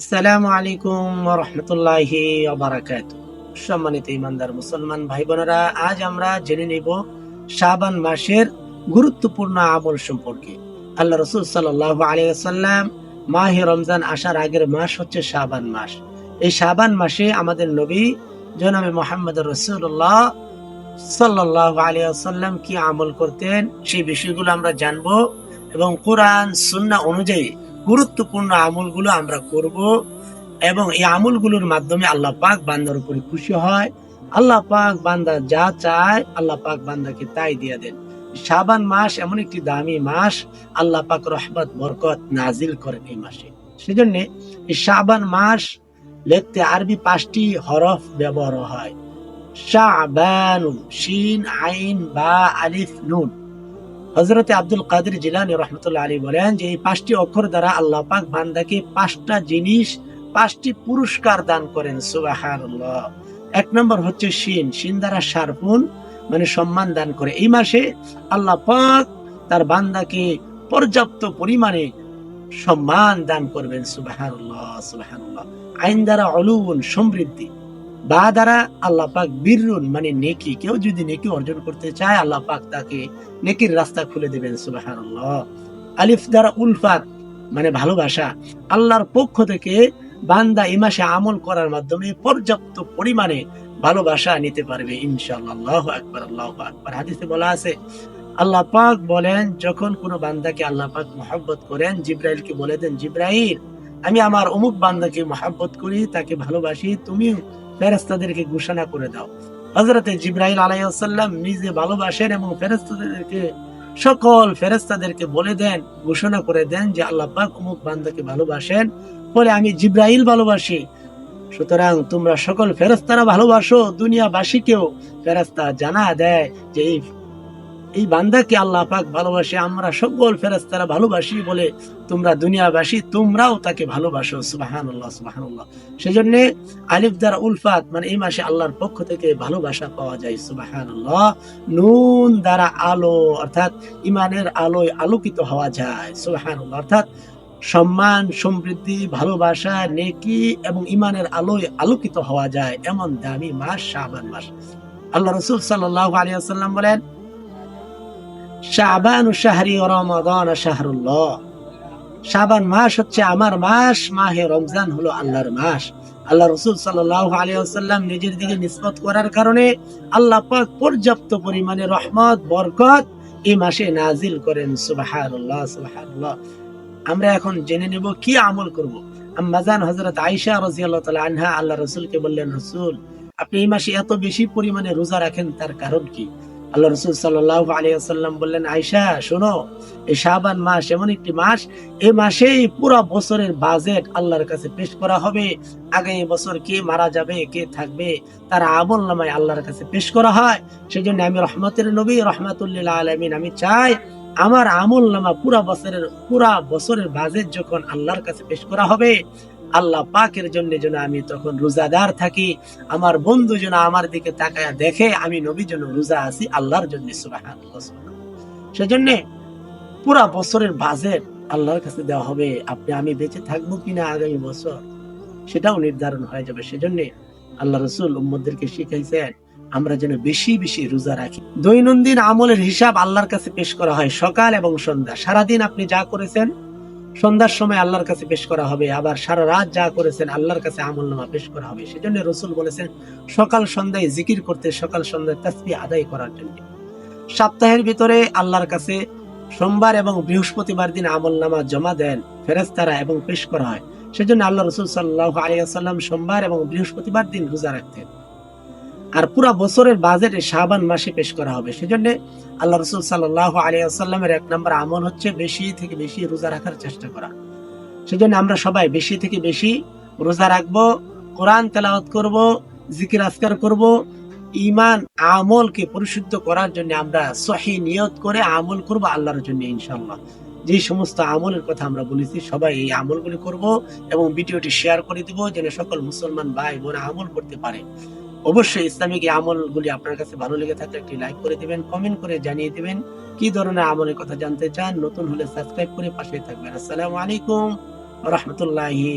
আসসালামু আলাইকুম রহমতুল্লাহি সম্মানিত ইমানদার মুসলমান ভাই বোনেরা আজ আমরা জেনে নেব শাবান মাসের গুরুত্বপূর্ণ আমল সম্পর্কে। আল্লাহ রসুল সাল্লাহ আলিয়াল্লাম মাহে রমজান আসার আগের মাস হচ্ছে শাবান মাস। এই শাবান মাসে আমাদের নবী জনাবে মোহাম্মদ রসুল্লাহ সাল্লাহ আলিয়াল্লাম কি আমল করতেন, সেই বিষয়গুলো আমরা জানব এবং কোরআন সুন্না অনুযায়ী গুরুত্বপূর্ণ আমলগুলো আমরা করব এবং এই আমলগুলোর মাধ্যমে আল্লাহ পাক বান্দার উপরে খুশি হয়। আল্লাহ পাক বান্দা যা চায়, আল্লাহ পাক বান্দাকে তাই দিয়ে দেন। শাবান মাস এমন একটি দামি মাস, আল্লাহ পাক রহমত, বরকত নাজিল করেন এই মাসে। সেজন্য এই শাবান মাস লিখতে আরবি পাঁচটি হরফ ব্যবহার হয়। শাবানুন, শিন, আইন, বা, আলিফ, নুন। হজরতে আব্দুল কাদের জিলানি রহমতুল্লাহ আলী বলেন যে এই পাঁচটি অক্ষর দ্বারা আল্লাহ পাক বান্দাকে পাঁচটা জিনিস, পাঁচটি পুরস্কার দান করেন সুবাহান এক নম্বর হচ্ছে শিন। শিন দ্বারা সারপুন মানে সম্মান দান করে। এই মাসে আল্লাহ পাক তার বান্দাকে পর্যাপ্ত পরিমাণে সম্মান দান করবেন সুবাহান সুবাহান আইন দ্বারা অলুন সমৃদ্ধি। বা দ্বারা আল্লাহ পাক বীরুন মানে নেকি, কেউ যদি নেকি অর্জন করতে চায়, আল্লাহ পাক তাকে নেকির রাস্তা খুলে দেবেন সুবাহান্লাহ আলিফ দ্বারা উলফাত মানে ভালোবাসা, আল্লাহর পক্ষ থেকে বান্দা এই মাসে আমল করার মাধ্যমে পর্যাপ্ত পরিমাণে ভালোবাসা নিতে পারবে, ইনশাআল্লাহ, আকবর, আল্লাহ আকবর। হাদিসে বলা আছে, আল্লাহ পাক বলেন, যখন কোনো বান্দাকে আল্লাহ পাক মহাব্বত করেন, জিব্রাইলকে বলে দেন, জিব্রাইল, আমি আমার অমুক বান্দাকে মহাব্বত করি, তাকে ভালোবাসি, তুমিও ফেরেস্তাদেরকে ঘোষণা করে দাও। হজরতে জিব্রাহিম আলাইসাল্লাম নিজে ভালোবাসেন এবং ফেরেস্তাদেরকে সকল ফেরেস্তাদেরকে বলে দেন, ঘোষণা করে দেন যে আল্লাহ পাক অমুক বান্দাকে ভালোবাসেন। বলে, আমি জিব্রাহিল ভালোবাসি। সুতরাং তোমরা সকল ফেরস্তারা ভালোবাসো। দুনিয়াবাসীকেও ফেরাস্তা জানা দেয় যে এই এই বান্দাকে আল্লাহ পাক ভালোবাসে, আমরা সকল ফেরেস্তারা ভালোবাসি বলে তোমরা দুনিয়াবাসী, তোমরাও তাকে ভালোবাসো। সুবাহানুল্লাহ সুবাহানুল্লাহ। সেজন্য আলিফ দ্বারা উলফাত মানে এই মাসে আল্লাহর পক্ষ থেকে ভালোবাসা পাওয়া যায়। সুবাহানুল্লাহ। নুন দ্বারা আলো, অর্থাৎ ইমানের আলোয় আলোকিত হওয়া যায়। সুবাহানুল্লাহ। অর্থাৎ সম্মান, সমৃদ্ধি, ভালোবাসা, নেকি এবং ইমানের আলোয় আলোকিত হওয়া যায়। এমন দামি মাস, শাবান মাস। আল্লাহ রসুল সাল্লাহ আলিয়া সাল্লাম বলেন শাবান শাহরি রমাদান শাহরুল্লাহ। শাবান মাস হচ্ছে আমার মাস, মাহে রমজান হলো আল্লাহর মাস। আল্লাহ রসুল আলিয়াল্লাম নিজের দিকে নিষ্পত করার কারণে আল্লাহ পাক পর্যাপ্ত পরিমাণে রহমত, বরকত এই মাসে নাজিল করেন। আমরা এখন জেনে নেব কি আমল করব। আম্মাজান হজরত আইসা রাজিয়াল্লাহ তালা আনহা আল্লাহ রসুলকে বললেন, রসুল, আপনি এই মাসে এত বেশি পরিমাণে রোজা রাখেন, তার কারণ কি? আল্লাহ রসুল সাল্লাহ আলিয়াল্লাম বললেন আয়সা শোনো, এই শাহবান মাস এমন একটি মাস, এই মাসেই পুরো বছরের বাজেট আল্লাহর কাছে পেশ করা হবে। আগামী বছর কে মারা যাবে, কে থাকবে, তার আমল নামায় আল্লাহর কাছে পেশ করা হয়। সেই জন্য আমি রহমতের নবী রহমাতুল্লিল্লাহ আলমিন, আমি চাই আমার আমল নামা পুরা বছরের পুরা বছরের বাজেট যখন আল্লাহর কাছে পেশ করা হবে আল্লাহ পাকের জন্য যেন আমি তখন রোজাদার থাকি, আমার বন্ধু যেন আমার দিকে তাকায় দেখে আমি নবী যেন রোজা আছি আল্লাহর জন্য সেজন্য পুরা বছরের বাজেট আল্লাহর কাছে দেওয়া হবে, আপনি আমি বেঁচে থাকব কিনা আগামী বছর, সেটাও নির্ধারণ হয়ে যাবে। সেজন্য আল্লাহ রসুল উম্মদেরকে শিখাইছেন, আমরা যেন বেশি বেশি রোজা রাখি। দৈনন্দিন আমলের হিসাব আল্লাহর কাছে পেশ করা হয় সকাল এবং সন্ধ্যা। সারাদিন আপনি যা করেছেন সন্ধ্যার সময় আল্লাহর কাছে পেশ করা হবে, আবার সারা রাত যা করেছেন আল্লাহর কাছে আমল নামা পেশ করা হবে। সেজন্য রসুল বলেছেন, সকাল সন্ধ্যায় জিকির করতে সকাল সন্ধ্যায় তাসবি আদায় করার জন্য। সপ্তাহের ভিতরে আল্লাহর কাছে সোমবার এবং বৃহস্পতিবার দিন আমল নামা জমা দেন ফেরেস্তারা এবং পেশ করা হয়। সেজন্য আল্লাহ রসুল সাল্লাহ আলিয়াল্লাম সোমবার এবং বৃহস্পতিবার দিন রোজা রাখতেন। আর পুরা বছরের বাজেটে শাহবান মাসে পেশ করা হবে। সেজন্য আল্লাহ রসুল সাল্লাহ আলিয়াল্লামের এক নম্বর আমল হচ্ছে বেশি থেকে বেশি রোজা রাখার চেষ্টা করা। সেজন্য আমরা সবাই বেশি থেকে বেশি রোজা রাখব, কোরআন তেলাওয়াত করব, জিকির আসকার করব ইমান আমলকে পরিশুদ্ধ করার জন্য আমরা সহি নিয়ত করে আমল করব আল্লাহর জন্য ইনশাল্লাহ যে সমস্ত আমলের কথা আমরা বলেছি, সবাই এই আমলগুলি করব এবং ভিডিওটি শেয়ার করে দিব, যেন সকল মুসলমান ভাই বোন আমল করতে পারে। অবশ্যই ইসলামিক আমলগুলি আপনার কাছে ভালো লেগে থাকলে একটি লাইক করে দিবেন কমেন্ট করে জানিয়ে দিবেন। কি ধরনের আমলের কথা জানতে চান, নতুন হলে সাবস্ক্রাইব করে পাশে থাকবেন। আসসালামু আলাইকুম রহমতুল্লাহি